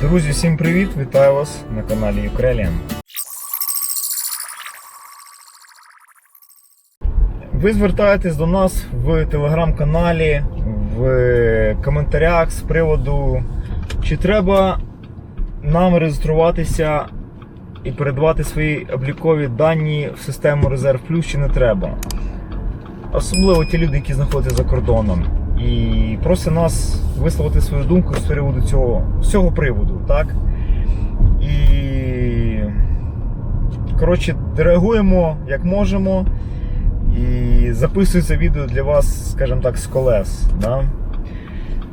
Друзі, всім привіт! Вітаю вас на каналі Ukrainian. Ви звертаєтесь до нас в телеграм-каналі, в коментарях з приводу, чи треба нам реєструватися і передавати свої облікові дані в систему Резерв Плюс, чи не треба. Особливо ті люди, які знаходяться за кордоном. І просять нас висловити свою думку з приводу цього, з цього приводу, так? І коротше, реагуємо як можемо. І записується відео для вас, скажімо так, з колес. Да?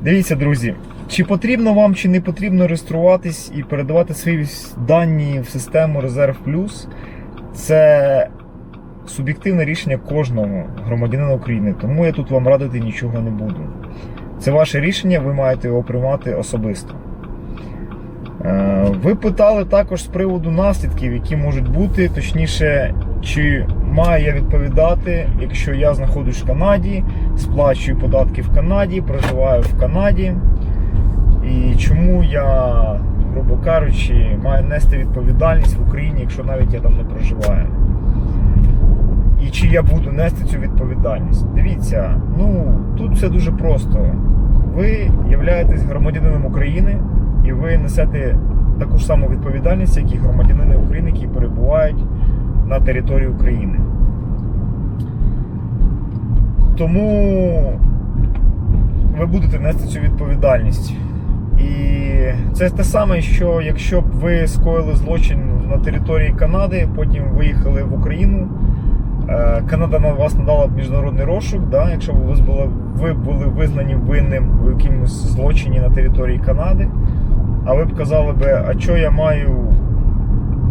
Дивіться, друзі, чи потрібно вам, чи не потрібно реєструватись і передавати свої дані в систему Резерв Плюс, це суб'єктивне рішення кожного громадянина України. Тому я тут вам радити нічого не буду. Це ваше рішення, ви маєте його приймати особисто. Е, Ви питали також з приводу наслідків, які можуть бути, точніше, чи маю я відповідати, якщо я знаходжусь в Канаді, сплачую податки в Канаді, проживаю в Канаді. І чому я, грубо кажучи, маю нести відповідальність в Україні, якщо навіть я там не проживаю. Я буду нести цю відповідальність? Дивіться, ну тут все дуже просто. Ви являєтесь громадянином України і ви несете таку ж саму відповідальність, як і громадянини України, які перебувають на території України. Тому ви будете нести цю відповідальність. І це те саме, що якщо б ви скоїли злочин на території Канади, потім виїхали в Україну. Е, Канада на вас надала міжнародний розшук, да, якщо ви були, ви були визнані винним у якомусь злочині на території Канади, а ви б казали би, а що я маю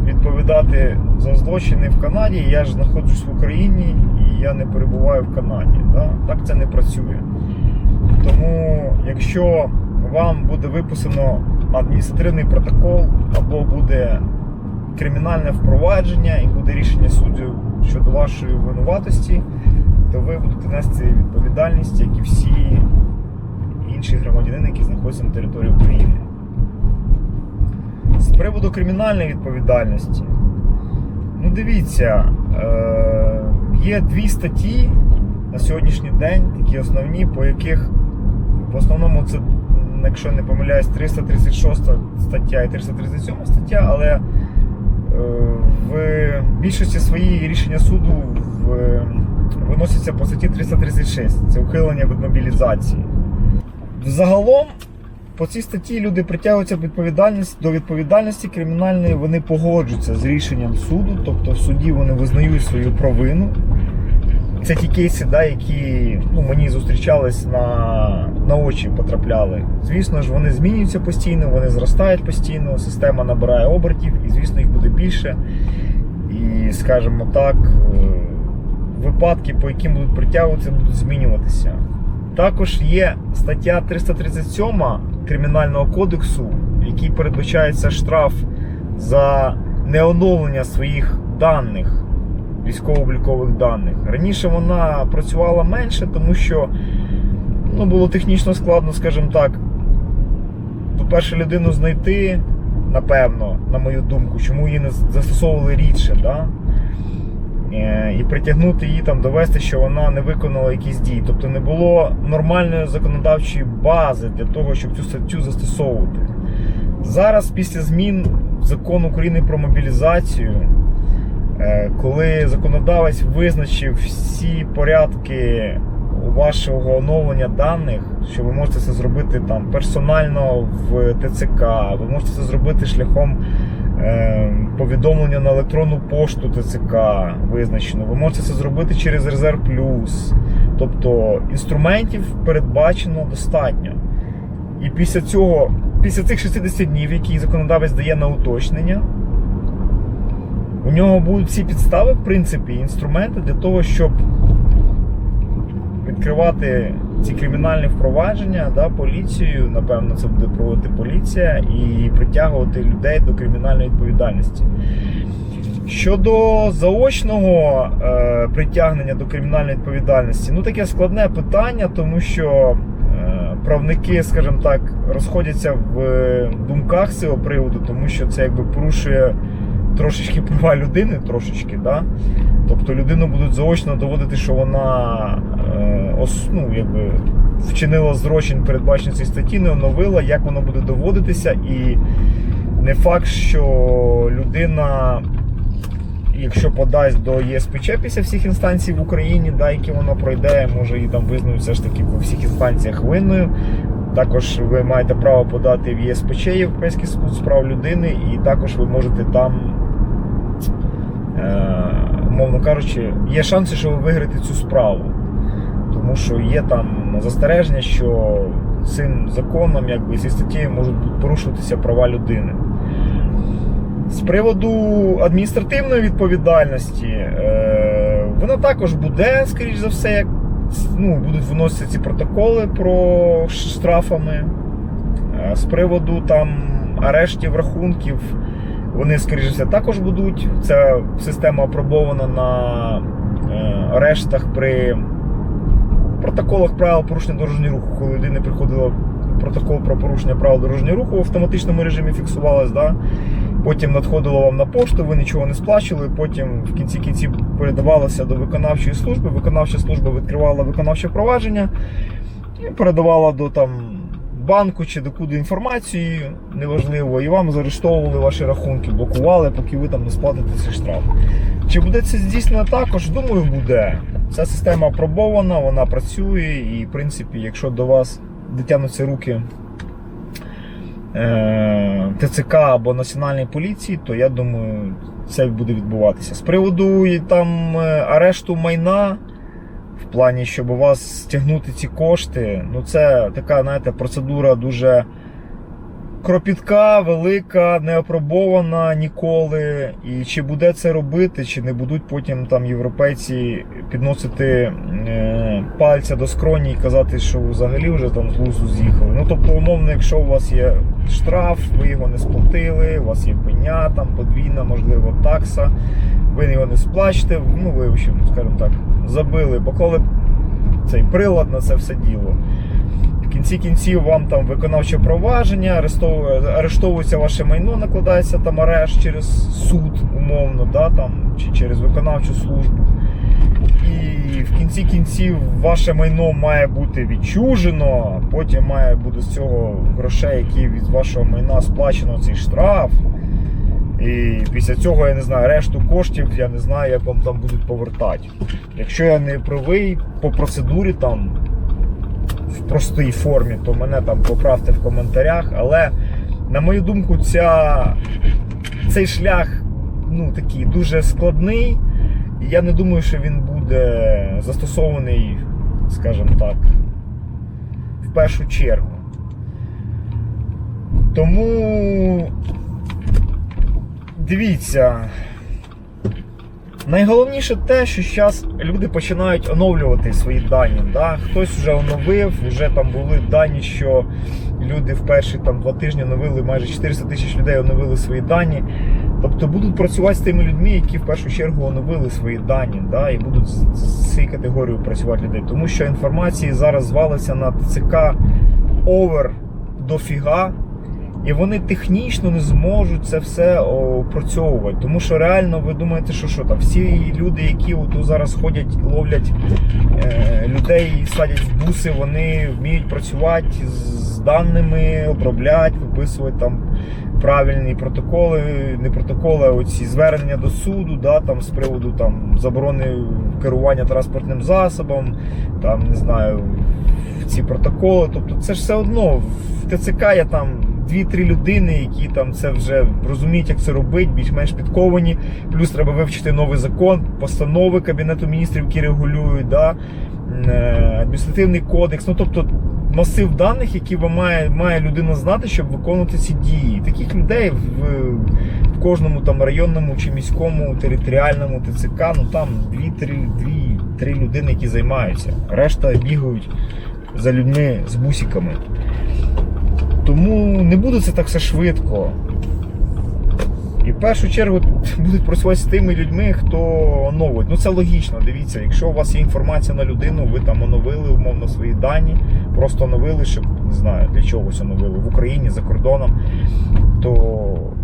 відповідати за злочини в Канаді, я ж знаходжусь в Україні і я не перебуваю в Канаді. Да? Так це не працює. Тому, якщо вам буде виписано адміністративний протокол або буде кримінальне впровадження і буде рішення суду щодо вашої винуватості, то ви будете нести відповідальність, як і всі інші громадянини, які знаходяться на території України. З приводу кримінальної відповідальності, ну дивіться, е- є дві статті на сьогоднішній день, такі основні, по яких в основному це, якщо не помиляюсь, 336 стаття і 337 стаття, але е, в більшості своїй рішення суду в, виносяться по статті 336. Це ухилення від мобілізації. Загалом по цій статті люди притягуються відповідальність до відповідальності кримінальної, вони погоджуються з рішенням суду, тобто в суді вони визнають свою провину. Це ті кейси, да, які ну, мені зустрічались на, на очі, потрапляли. Звісно ж, вони змінюються постійно, вони зростають постійно, система набирає обертів, і звісно, їх буде більше. І, скажімо так, е, випадки, по яким будуть притягуватися, будуть змінюватися. Також є стаття 337 Кримінального кодексу, в якій передбачається штраф за неоновлення своїх даних, військово-облікових даних. Раніше вона працювала менше, тому що ну, було технічно складно, скажімо так. По-перше, людину знайти, напевно, на мою думку, чому її не застосовували рідше. Да? Е, і притягнути її там, довести, що вона не виконала якісь дії. Тобто не було нормальної законодавчої бази для того, щоб цю статтю застосовувати. Зараз, після змін закону України про мобілізацію, коли законодавець визначив всі порядки вашого оновлення даних, що ви можете це зробити там персонально в ТЦК, ви можете це зробити шляхом е, повідомлення на електронну пошту ТЦК визначено. Ви можете це зробити через Резерв Плюс. Тобто інструментів передбачено достатньо. І після цього, після цих 60 днів, які законодавець дає на уточнення, у нього будуть всі підстави, в принципі, інструменти для того, щоб відкривати ці кримінальні впровадження да, поліцією, напевно, це буде проводити поліція і притягувати людей до кримінальної відповідальності. Щодо заочного е, притягнення до кримінальної відповідальності, ну таке складне питання, тому що е, правники, скажімо так, розходяться в думках з цього приводу, тому що це якби порушує трошечки права людини, трошечки, да? Тобто людину будуть заочно доводити, що вона е, ос, ну, якби, вчинила злочин, передбачений цій статті, не оновила, як воно буде доводитися, і не факт, що людина якщо подасть до ЄСПЧ після всіх інстанцій в Україні, да, які вона пройде, може її там визнають все ж таки по всіх інстанціях винною. Також ви маєте право подати в ЄСПЧ Європейський суд з прав людини, і також ви можете там, е, умовно кажучи, є шанси, що ви виграєте цю справу. Тому що є там застереження, що цим законом, якби ці статті можуть порушуватися права людини. З приводу адміністративної відповідальності, е, вона також буде, скоріш за все, як ну, будуть виноситися ці протоколи про штрафами. Е, З приводу там арештів, рахунків, вони, скоріш за все, також будуть. Ця система опробована на е, арештах при протоколах правил порушення дорожнього руху, коли людини приходило протокол про порушення правил дорожнього руху в автоматичному режимі фіксувалось, да? Потім надходило вам на пошту, ви нічого не сплачували, потім в кінці кінців передавалося до виконавчої служби. Виконавча служба відкривала виконавче провадження і передавала до там банку чи до куди інформацію, неважливо, і вам заарештовували ваші рахунки, блокували, поки ви там не сплатите цей штраф. Чи буде це здійснено також? Думаю, буде. Ця система апробована, вона працює, і в принципі, якщо до вас дотягнуться руки е, ТЦК або Національної поліції, то я думаю, це буде відбуватися. З приводу там е, арешту майна, в плані, щоб у вас стягнути ці кошти, ну це така, знаєте, процедура дуже кропітка, велика, не опробована ніколи. І чи буде це робити, чи не будуть потім там європейці підносити е, пальця до скроні і казати, що взагалі вже там з лузу з'їхали. Ну тобто, умовно, якщо у вас є штраф, ви його не сплатили, у вас є пеня, там подвійна, можливо, такса, ви його не сплачете, ну ви, в общем, скажімо так, забили, поклали цей прилад на це все діло. В кінці кінців вам там виконавче провадження, арештовує- арештовується ваше майно, накладається там арешт через суд, умовно, да, там, чи через виконавчу службу. І в кінці кінців ваше майно має бути відчужено, а потім має бути з цього грошей, які від вашого майна сплачено цей штраф. І після цього я не знаю, решту коштів я не знаю, як вам там будуть повертати. Якщо я не правий по процедурі там в простій формі, то мене там поправте в коментарях. Але на мою думку, ця, цей шлях ну, такий дуже складний. І я не думаю, що він буде застосований, скажімо так, в першу чергу. Тому дивіться. Найголовніше те, що зараз люди починають оновлювати свої дані. Да? Хтось вже оновив, вже там були дані, що люди в перші там, два тижні оновили, майже 400 тисяч людей оновили свої дані. Тобто будуть працювати з тими людьми, які в першу чергу оновили свої дані, да? і будуть з цією категорією працювати людей. Тому що інформації зараз звалиться на ТЦК овер дофіга. І вони технічно не зможуть це все опрацьовувати. Тому що реально ви думаєте, що що там всі люди, які от зараз ходять, ловлять е, людей, садять в буси, вони вміють працювати з даними, обробляти, виписувати там правильні протоколи, не протоколи, а оці звернення до суду, да, там, з приводу там, заборони керування транспортним засобом, там, не знаю, ці протоколи. Тобто це ж все одно в ТЦК є там. Дві-три людини, які там це вже розуміють, як це робити, більш-менш підковані. Плюс треба вивчити новий закон, постанови Кабінету міністрів, які регулюють, да? е, адміністративний кодекс. Ну тобто масив даних, які має, має людина знати, щоб виконувати ці дії. Таких людей в, в кожному там районному чи міському територіальному ТЦК, ну там дві-три дві, три людини, які займаються. Решта бігають за людьми з бусиками. Тому не буде це так все швидко. І в першу чергу будуть працювати з тими людьми, хто оновить. Ну це логічно. Дивіться, якщо у вас є інформація на людину, ви там оновили умовно свої дані, просто оновили, щоб не знаю для чогось оновили в Україні за кордоном. То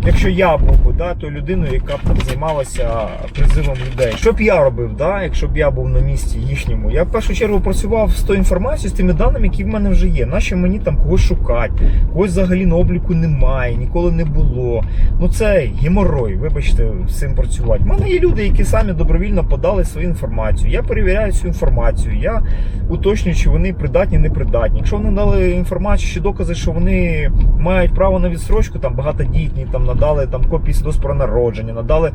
якщо я був би да, то людиною, яка б там займалася призивом людей, що б я робив, да, якщо б я був на місці їхньому, я в першу чергу працював з тою інформацією, з тими даними, які в мене вже є. Нащо мені там когось шукати, когось взагалі на обліку немає, ніколи не було. Ну це геморой, вибачте, з цим працювати. У мене є люди, які самі добровільно подали свою інформацію. Я перевіряю цю інформацію, я уточнюю, чи вони придатні, не придатні. Якщо вони дали інформацію, чи докази, що вони мають право на відсрочку, там багатодітні, там надали там копії свідоцтв про народження, надали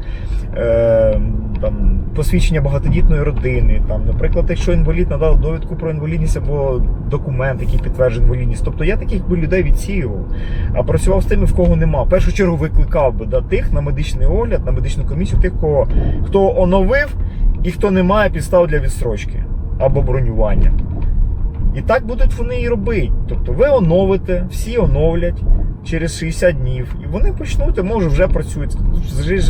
е, там посвідчення багатодітної родини. Там, наприклад, якщо інвалід надав довідку про інвалідність або документ, який підтверджує інвалідність. Тобто я таких би людей відсіював, а працював з тими, в кого нема. В першу чергу викликав би да, тих на медичний огляд, на медичну комісію, тих, кого хто оновив і хто не має підстав для відстрочки або бронювання. І так будуть вони і робити. Тобто ви оновите, всі оновлять через 60 днів, і вони почнуть, а може вже працюють.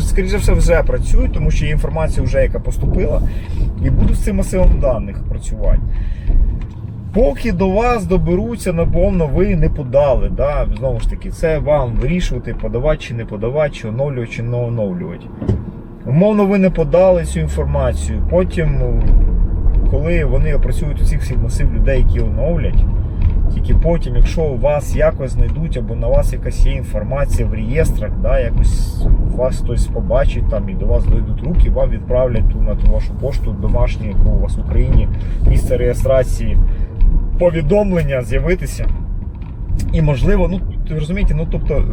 Скоріше все, вже працюють, тому що є інформація вже, яка поступила, і будуть з цим масивом даних працювати. Поки до вас доберуться, наповно ви не подали. Да? Знову ж таки, це вам вирішувати, подавати чи не подавати, чи оновлювати, чи не оновлювати. Умовно, ви не подали цю інформацію. Потім, коли вони опрацюють усіх всіх масив людей, які оновлять, тільки потім, якщо у вас якось знайдуть або на вас якась є інформація в реєстрах, да, якось вас хтось побачить там і до вас дойдуть руки, вам відправлять ту на ту вашу пошту домашню, яку у вас в Україні, місце реєстрації, повідомлення з'явитися. І можливо, ну розумієте, ну тобто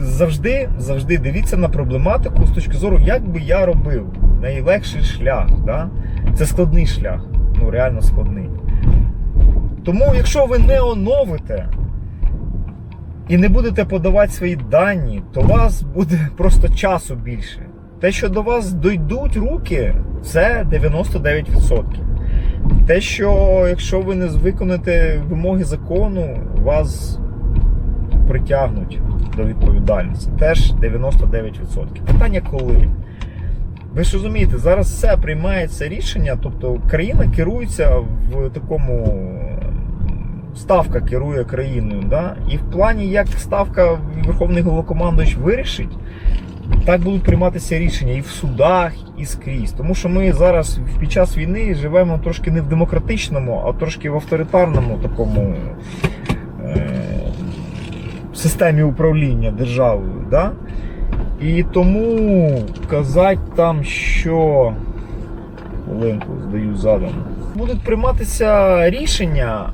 завжди, завжди дивіться на проблематику з точки зору, як би я робив. Найлегший шлях. Да? Це складний шлях. Ну реально складний. Тому, якщо ви не оновите і не будете подавати свої дані, то у вас буде просто часу більше. Те, що до вас дойдуть руки, це 99%. Те, що якщо ви не виконаєте вимоги закону, вас притягнуть до відповідальності. Теж 99%. Питання коли? Ви ж розумієте, зараз все приймається рішення, тобто країна керується в такому. Ставка керує країною. Да? І в плані, як ставка Верховний Головнокомандуючий вирішить, так будуть прийматися рішення і в судах, і скрізь. Тому що ми зараз під час війни живемо трошки не в демократичному, а трошки в авторитарному такому е- системі управління державою. Да? І тому казати там, що хвилинку здаю задом, будуть прийматися рішення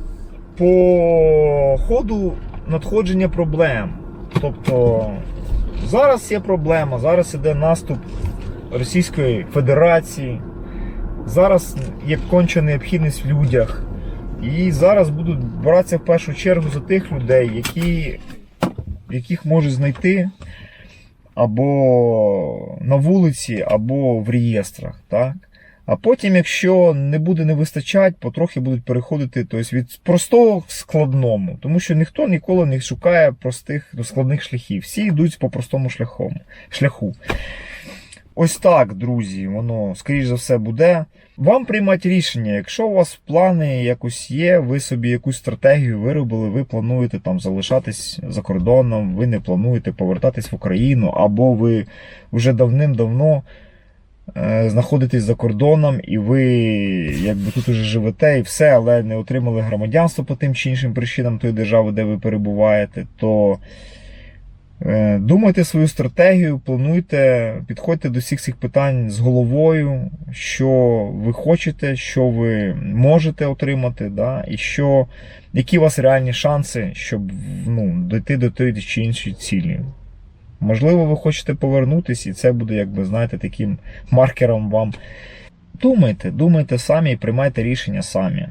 по ходу надходження проблем. Тобто зараз є проблема, зараз іде наступ Російської Федерації, зараз є конча необхідність в людях. І зараз будуть братися в першу чергу за тих людей, які, яких можуть знайти або на вулиці, або в реєстрах. Так? А потім, якщо не буде не вистачати, потрохи будуть переходити тобто, від простого к складному. Тому що ніхто ніколи не шукає простих ну, складних шляхів. Всі йдуть по простому шляху. шляху. Ось так, друзі, воно, скоріш за все, буде. Вам приймати рішення, якщо у вас плани якось є, ви собі якусь стратегію виробили, ви плануєте там залишатись за кордоном, ви не плануєте повертатись в Україну, або ви вже давним-давно знаходитесь за кордоном, і ви якби тут уже живете і все, але не отримали громадянство по тим чи іншим причинам тої держави, де ви перебуваєте, то. Е, Думайте свою стратегію, плануйте, підходьте до всіх цих питань з головою, що ви хочете, що ви можете отримати, да, і що, які у вас реальні шанси, щоб ну, дойти до тої чи іншої цілі. Можливо, ви хочете повернутися, і це буде, якби, знаєте, таким маркером вам. Думайте, думайте самі і приймайте рішення самі.